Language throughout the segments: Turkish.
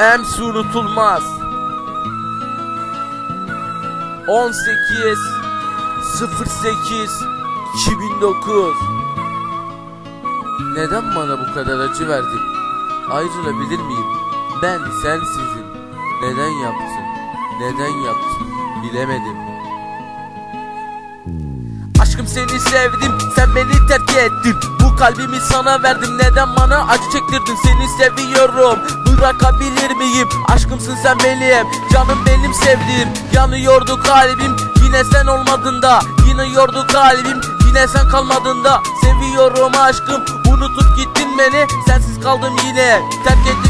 Emsi unutulmaz 18 08 2009 Neden bana bu kadar acı verdin? Ayrılabilir miyim? Ben sensizim. Neden yaptın? Neden yaptın? Bilemedim. Aşkım seni sevdim, sen beni terk ettin. Bu kalbimi sana verdim, neden bana acı çektirdin? Seni seviyorum, bırakabilir miyim? Aşkımsın sen benim, canım benim sevdiğim. Yanıyordu kalbim, yine sen olmadın da. Yine kalbim, yine sen kalmadın da. Seviyorum aşkım, unutup gittin beni. Sensiz kaldım yine, terk edip gittin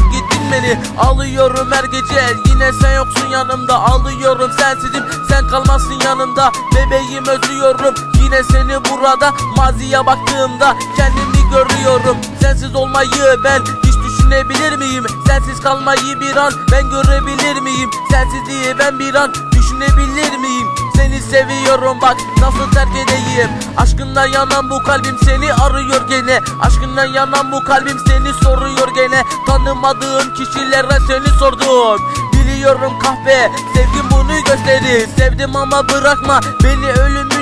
beni. Alıyorum her gece, yine sen yoksun yanımda. Alıyorum sensizim, sen kalmazsın yanımda. Bebeğim özlüyorum, yine seni burada. Maziye baktığımda kendimi görüyorum. Sensiz olmayı ben hiç düşünebilir miyim? Sensiz kalmayı bir an ben görebilir miyim? Sensizliği ben bir an düşünebilir miyim? Seni seviyorum bak nasıl terk edeyim Aşkından yanan bu kalbim seni arıyor gene Aşkından yanan bu kalbim seni soruyor gene Tanımadığım kişilere seni sordum Biliyorum kahve sevgim bunu gösterir Sevdim ama bırakma beni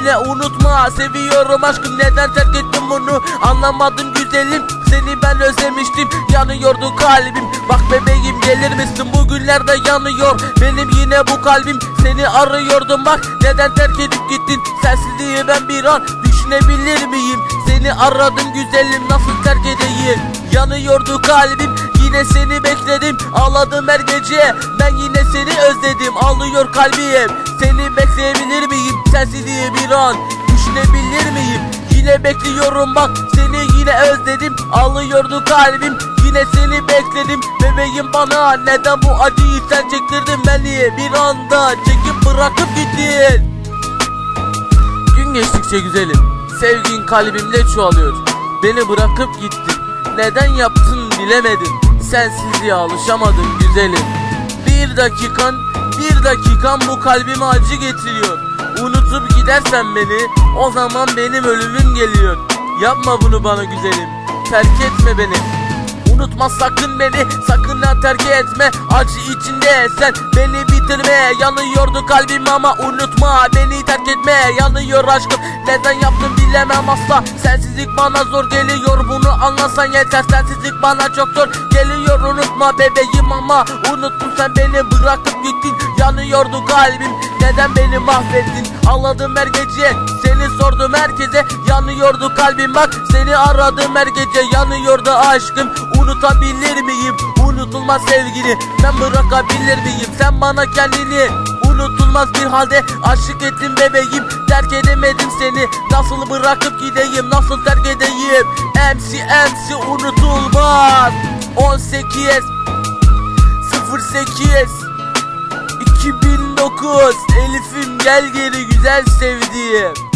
ölümüne unutma Seviyorum aşkım. Neden terk ettin bunu? Anlamadım güzelim. Seni ben özlemiştim. Yanıyordu kalbim. Bak bebeğim gelir misin? Bugünlerde yanıyor. Benim yine bu kalbim. Seni arıyordum bak. Neden terk edip gittin? Sensizliği ben bir an düşünebilir miyim? Seni aradım güzelim. Nasıl terk edeyim? Yanıyordu kalbim. Yine seni bekledim. Ağladım her gece. Ben yine seni özledim. Ağlıyor kalbim. Seni bekleyebilir miyim? Sensizliği bir an Düşünebilir miyim? Yine bekliyorum bak seni yine özledim. Ağlıyordu kalbim yine seni bekledim. Bebeğim bana neden bu acıyı sen çektirdin? Beni Bir anda çekip bırakıp gittin? Gün geçtikçe güzelim Sevgin kalbimde çoğalıyor. Beni bırakıp gittin Neden yaptın bilemedim. Sensizliğe alışamadım güzelim. Bir dakikan Bir dakikan bu kalbime acı getiriyor. Unutup gidersen beni O zaman benim ölümüm geliyor. Yapma bunu bana güzelim Terk etme beni. Unutma sakın beni sakın ha terk etme Acı içinde sen. Beni bitirme Yanıyordu kalbim ama unutma. Beni terk etme yanıyor aşkım. Neden yaptım bilemem asla. Sensizlik bana zor geliyor bunu anlasan yeter. Sensizlik bana çok zor geliyor unutma bebeğim ama Unuttun sen beni. Bırakıp gittin Yanıyordu kalbim. Neden beni mahvettin? Ağladım her gece seni sordum herkese. Yanıyordu kalbim bak seni aradım her gece. Yanıyordu aşkım unutabilir miyim Unutulmaz sevgini ben bırakabilir miyim? Sen bana kendini unutulmaz bir halde aşık ettin bebeğim. Terk edemedim seni nasıl bırakıp gideyim Nasıl terk edeyim? MC MC unutulmaz. 18 08 2009 Elif'im gel geri güzel sevdiğim